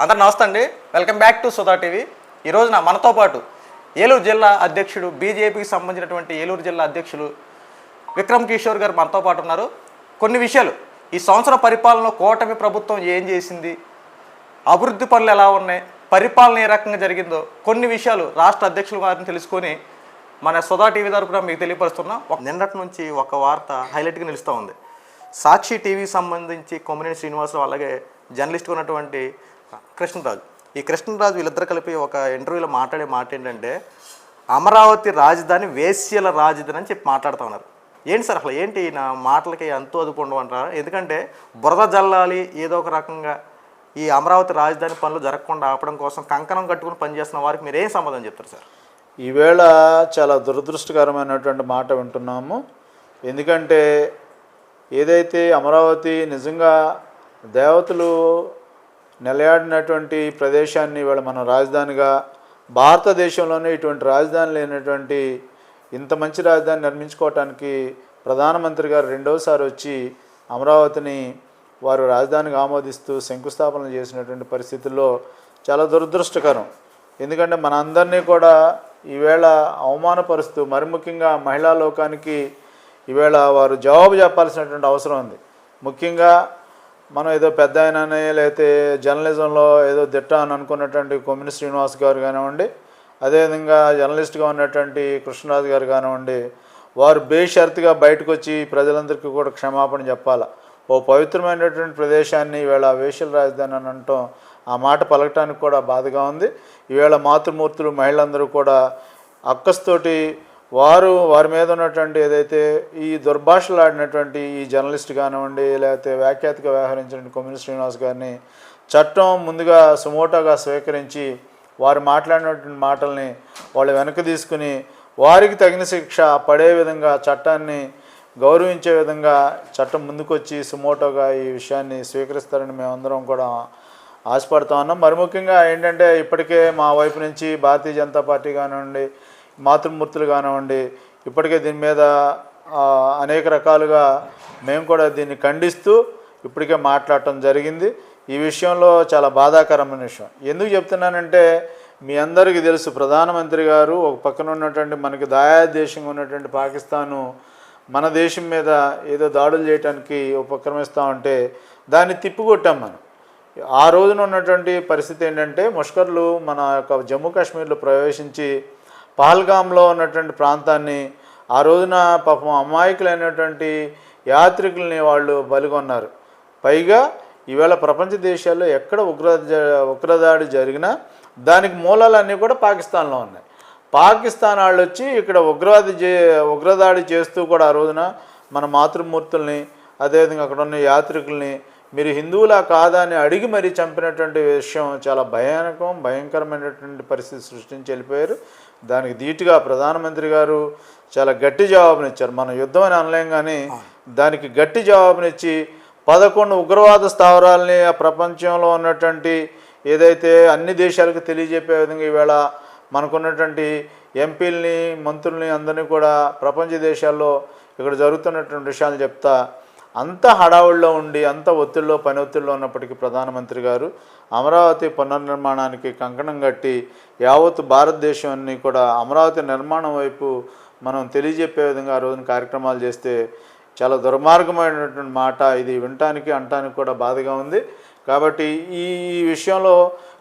అందరు నమస్తే అండి. Welcome back to Sudha TV. ఈ రోజున మనతో పాటు ఏలూరు జిల్లా అధ్యక్షుడు బీజేపీకి సంబంధించినటువంటి ఏలూరు జిల్లా అధ్యక్షులు విక్రమ్ కిషోర్ గారు మనతో పాటు ఉన్నారు. కొన్ని విషయాలు. ఈ సంవత్సర పరిపాలనలో కూటమి ప్రభుత్వం ఏం చేసింది? అభివృద్ధి పనులు ఎలా ఉన్నాయి? పరిపాలన ఏ రకంగా జరిగిందో కొన్ని విషయాలు రాష్ట్ర అధ్యక్షుల వారిని తెలుసుకొని మన సుధా టీవీ తరపున మీకు తెలియపరుస్తున్నాం. నిన్నటి నుంచి ఒక వార్త హైలైట్గా నిలుస్తూ ఉంది. సాక్షి టీవీకి సంబంధించి కొమ్మినేని శ్రీనివాసరావు అలాగే జర్నలిస్ట్గా ఉన్నటువంటి కృష్ణరాజు. ఈ కృష్ణరాజు వీళ్ళిద్దరు కలిపి ఒక ఇంటర్వ్యూలో మాట్లాడే మాట ఏంటంటే అమరావతి రాజధాని వేశ్యల రాజధాని అని చెప్పి మాట్లాడుతూ ఉన్నారు. ఏంటి సార్ అసలు ఏంటి నా మాటలకి ఎంతో అదుపు అంటారు? ఎందుకంటే బురద జల్లాలి ఏదో ఒక రకంగా ఈ అమరావతి రాజధాని పనులు జరగకుండా ఆపడం కోసం కంకణం కట్టుకుని పనిచేస్తున్న వారికి మీరు ఏం సమాధానం చెప్తారు సార్? ఈవేళ చాలా దురదృష్టకరమైనటువంటి మాట వింటున్నాము. ఎందుకంటే ఏదైతే అమరావతి నిజంగా దేవతలు నిలయాడినటువంటి ప్రదేశాన్ని ఇవాళ మనం రాజధానిగా భారతదేశంలోనే ఇటువంటి రాజధాని లేనటువంటి ఇంత మంచి రాజధాని నిర్మించుకోవటానికి ప్రధానమంత్రి గారు రెండోసారి వచ్చి అమరావతిని వారు రాజధానిగా ఆమోదిస్తూ శంకుస్థాపన చేసినటువంటి పరిస్థితుల్లో చాలా దురదృష్టకరం. ఎందుకంటే మనందరినీ కూడా ఈవేళ అవమానపరుస్తూ మరి ముఖ్యంగా మహిళా లోకానికి ఈవేళ వారు జవాబు చెప్పాల్సినటువంటి అవసరం ఉంది. ముఖ్యంగా మనం ఏదో పెద్ద ఆయననే లేకపోతే జర్నలిజంలో ఏదో దిట్ట అని అనుకున్నటువంటి కొమ్మిని శ్రీనివాస్ గారు కానివ్వండి అదేవిధంగా జర్నలిస్ట్గా ఉన్నటువంటి కృష్ణరాజు గారు కానివ్వండి వారు బేషరతుగా బయటకు వచ్చి ప్రజలందరికీ కూడా క్షమాపణ చెప్పాలా. ఓ పవిత్రమైనటువంటి ప్రదేశాన్ని ఈవేళ వేషల రాజధాని అని అంటాం ఆ మాట పలకటానికి కూడా బాధగా ఉంది. ఈవేళ మాతృమూర్తులు మహిళలందరూ కూడా అక్కస్తోటి వారు వారి మీద ఉన్నటువంటి ఏదైతే ఈ దుర్భాషలు ఆడినటువంటి ఈ జర్నలిస్ట్ కానివ్వండి లేకపోతే వ్యాఖ్యాతగా వ్యవహరించిన కొమ్మిని శ్రీనివాస్ గారిని చట్టం ముందుగా సుమోటోగా స్వీకరించి వారు మాట్లాడినటువంటి మాటల్ని వాళ్ళు వెనక్కి తీసుకుని వారికి తగిన శిక్ష పడే విధంగా చట్టాన్ని గౌరవించే విధంగా చట్టం ముందుకొచ్చి సుమోటోగా ఈ విషయాన్ని స్వీకరిస్తారని మేమందరం కూడా ఆశపడతా ఉన్నాం. మరి ముఖ్యంగా ఏంటంటే ఇప్పటికే మా వైపు నుంచి భారతీయ జనతా పార్టీ కానివ్వండి మాతృమూర్తులు కానివ్వండి ఇప్పటికే దీని మీద అనేక రకాలుగా మేము కూడా దీన్ని ఖండిస్తూ ఇప్పటికే మాట్లాడటం జరిగింది. ఈ విషయంలో చాలా బాధాకరమైన విషయం. ఎందుకు చెప్తున్నానంటే మీ అందరికీ తెలుసు ప్రధానమంత్రి గారు ఒక పక్కన ఉన్నటువంటి మనకి దాయాదేశంగా ఉన్నటువంటి పాకిస్తాను మన దేశం మీద ఏదో దాడులు చేయడానికి ఉపక్రమిస్తూ ఉంటే దాన్ని తిప్పికొట్టాం మనం. ఆ రోజున ఉన్నటువంటి పరిస్థితి ఏంటంటే ముష్కర్లు మన యొక్క జమ్మూ కాశ్మీర్లో ప్రవేశించి పహల్గామ్లో ఉన్నటువంటి ప్రాంతాన్ని ఆ రోజున పాపం అమాయకులైనటువంటి యాత్రికుల్ని వాళ్ళు బలిగొన్నారు. పైగా ఈవేళ ప్రపంచ దేశాల్లో ఎక్కడ ఉగ్ర ఉగ్రదాడి జరిగినా దానికి మూలాలన్నీ కూడా పాకిస్తాన్లో ఉన్నాయి. పాకిస్తాన్ వాళ్ళు వచ్చి ఇక్కడ ఉగ్రవాది చే ఉగ్రదాడి చేస్తూ కూడా ఆ రోజున మన మాతృమూర్తుల్ని అదేవిధంగా అక్కడ ఉన్న యాత్రికుల్ని మీరు హిందువులా కాదా అని అడిగి మరీ చంపినటువంటి విషయం చాలా భయానకం భయంకరమైనటువంటి పరిస్థితి సృష్టించి వెళ్ళిపోయారు. దానికి ధీటుగా ప్రధానమంత్రి గారు చాలా గట్టి జవాబునిచ్చారు మనం యుద్ధం అని అనలేం కానీ దానికి గట్టి జవాబునిచ్చి పదకొండు ఉగ్రవాద స్థావరాలని ఆ ప్రపంచంలో ఉన్నటువంటి ఏదైతే అన్ని దేశాలకు తెలియజెప్పే విధంగా ఈవేళ మనకున్నటువంటి ఎంపీలని మంత్రుల్ని అందరినీ కూడా ప్రపంచ దేశాల్లో ఇక్కడ జరుగుతున్నటువంటి విషయాలు చెప్తా అంత హడావుల్లో ఉండి అంత ఒత్తిడిలో పని ఒత్తిడిలో ఉన్నప్పటికీ ప్రధానమంత్రి గారు అమరావతి పునర్నిర్మాణానికి కంకణం కట్టి యావత్ భారతదేశాన్ని కూడా అమరావతి నిర్మాణం వైపు మనం తెలియజెప్పే విధంగా ఆ రోజున కార్యక్రమాలు చేస్తే చాలా దుర్మార్గమైనటువంటి మాట ఇది వినటానికి అనటానికి కూడా బాధగా ఉంది. కాబట్టి ఈ ఈ విషయంలో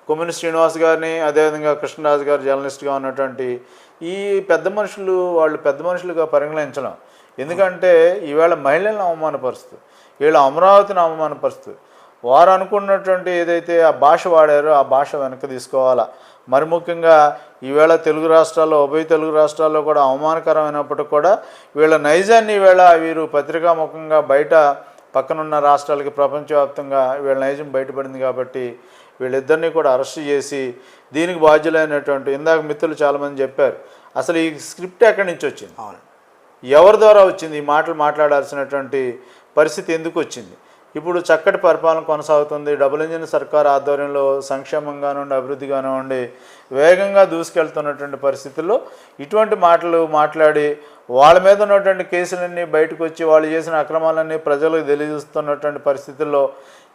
కొమ్మిని శ్రీనివాస్ గారిని అదేవిధంగా కృష్ణరాజు గారు జర్నలిస్ట్గా ఉన్నటువంటి ఈ పెద్ద మనుషులు వాళ్ళు పెద్ద మనుషులుగా పరిగణించడం ఎందుకంటే ఈవేళ మహిళలను అవమానపరుస్తుంది వీళ్ళ అమరావతిని అవమానపరుస్తుంది వారు అనుకున్నటువంటి ఏదైతే ఆ భాష వాడారో ఆ భాష వెనక్కి తీసుకోవాలా? మరి ముఖ్యంగా ఈవేళ తెలుగు రాష్ట్రాల్లో ఉభయ తెలుగు రాష్ట్రాల్లో కూడా అవమానకరమైనప్పటికీ కూడా వీళ్ళ నైజాన్ని ఈవేళ వీరు పత్రికాముఖంగా బయట పక్కనున్న రాష్ట్రాలకి ప్రపంచవ్యాప్తంగా వీళ్ళ నైజం బయటపడింది కాబట్టి వీళ్ళిద్దరినీ కూడా అరెస్ట్ చేసి దీనికి బాధ్యులైనటువంటి ఇందాక మిత్రులు చాలామంది చెప్పారు అసలు ఈ స్క్రిప్ట్ ఎక్కడి నుంచి వచ్చింది? అవును. ఎవరి ద్వారా వచ్చింది? ఈ మాటలు మాట్లాడాల్సినటువంటి పరిస్థితి ఎందుకు వచ్చింది? ఇప్పుడు చక్కటి పరిపాలన కొనసాగుతుంది. డబుల్ ఇంజిన్ సర్కార్ ఆధ్వర్యంలో సంక్షేమంగా నుండి అభివృద్ధిగాను ఉండి వేగంగా దూసుకెళ్తున్నటువంటి పరిస్థితుల్లో ఇటువంటి మాటలు మాట్లాడి వాళ్ళ మీద ఉన్నటువంటి కేసులన్నీ బయటకు వచ్చి వాళ్ళు చేసిన అక్రమాలన్నీ ప్రజలకు తెలియజేస్తున్నటువంటి పరిస్థితుల్లో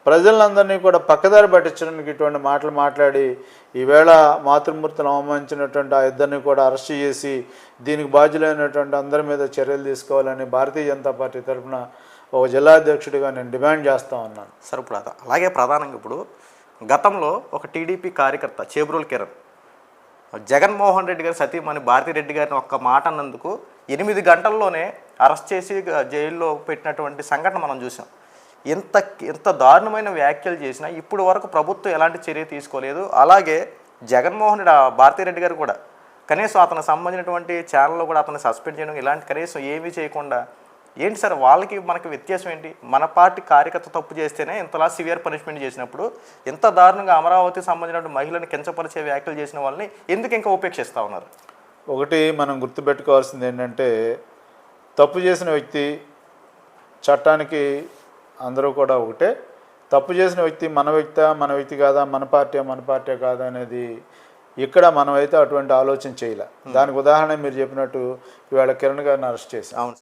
ప్రజలందరినీ కూడా పక్కదారి పట్టించడానికి ఇటువంటి మాటలు మాట్లాడి ఈవేళ మాతృమూర్తిని అవమానించినటువంటి ఆ ఇద్దరిని కూడా అరెస్ట్ చేసి దీనికి బాధ్యులైనటువంటి అందరి మీద చర్యలు తీసుకోవాలని భారతీయ జనతా పార్టీ తరఫున ఒక జిల్లా అధ్యక్షుడిగా నేను డిమాండ్ చేస్తా ఉన్నాను. సరే ఇప్పుడు అలాగే ప్రధానంగా ఇప్పుడు గతంలో ఒక టీడీపీ కార్యకర్త చేబ్రోల్ కిరణ్ జగన్మోహన్ రెడ్డి గారు సతీమణి భారతీ రెడ్డి గారిని ఒక్క మాట అన్నందుకు ఎనిమిది గంటల్లోనే అరెస్ట్ చేసి జైల్లో పెట్టినటువంటి సంఘటన మనం చూసాం. ఎంత ఎంత దారుణమైన వ్యాఖ్యలు చేసినా ఇప్పుడు వరకు ప్రభుత్వం ఎలాంటి చర్య తీసుకోలేదు. అలాగే జగన్మోహన్ రెడ్డి ఆ భారతీ రెడ్డి గారు కూడా కనీసం అతనికి సంబంధించినటువంటి ఛానల్లో కూడా అతను సస్పెండ్ చేయడం ఇలాంటి కనీసం ఏమీ చేయకుండా ఏంటి సార్ వాళ్ళకి మనకి వ్యత్యాసం ఏంటి? మన పార్టీ కార్యకర్త తప్పు చేస్తేనే ఇంతలా సివియర్ పనిష్మెంట్ చేసినప్పుడు ఎంత దారుణంగా అమరావతికి సంబంధించిన మహిళను కించపరిచే వ్యాఖ్యలు చేసిన వాళ్ళని ఎందుకు ఇంకా ఉపేక్షిస్తూ ఉన్నారు? ఒకటి మనం గుర్తుపెట్టుకోవాల్సింది ఏంటంటే తప్పు చేసిన వ్యక్తి చట్టానికి అందరూ కూడా ఒకటే. తప్పు చేసిన వ్యక్తి మన వ్యక్తి మన వ్యక్తి కాదా మన పార్టీ మన పార్టీ కాదా అనేది ఇక్కడ మనమైతే అటువంటి ఆలోచన చేయలే. దానికి ఉదాహరణ మీరు చెప్పినట్టు ఇవాళ కిరణ్ గారిని అరెస్ట్ చేసి అవును.